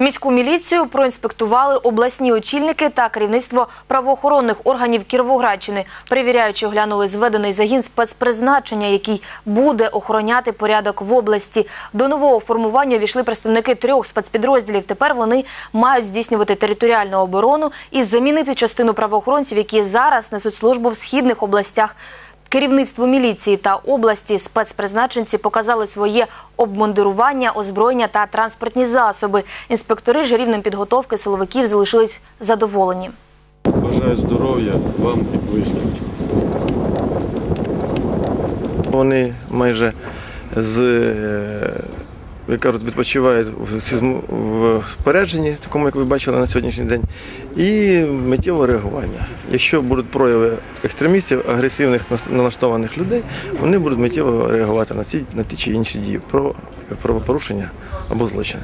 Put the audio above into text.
Міську міліцію проінспектували обласні очільники та керівництво правоохоронних органів Кіровоградщини. Перевіряючи, оглянули зведений загін спецпризначення, який буде охороняти порядок в області. До нового формування увійшли представники трьох спецпідрозділів. Тепер вони мають здійснювати територіальну оборону і замінити частину правоохоронців, які зараз несуть службу в східних областях. Керівництву міліції та області спецпризначенці показали своє обмундирування, озброєння та транспортні засоби. Інспектори ж рівнем підготовки силовиків залишились задоволені. Бажаю здоров'я вам і близьким. Вони майже з е, як кажуть, відпочиває в спорядженні, такому, як ви бачили на сьогоднішній день, і миттєве реагування. Якщо будуть прояви екстремістів, агресивних налаштованих людей, вони будуть миттєво реагувати на ці на ті чи інші дії про правопорушення або злочини.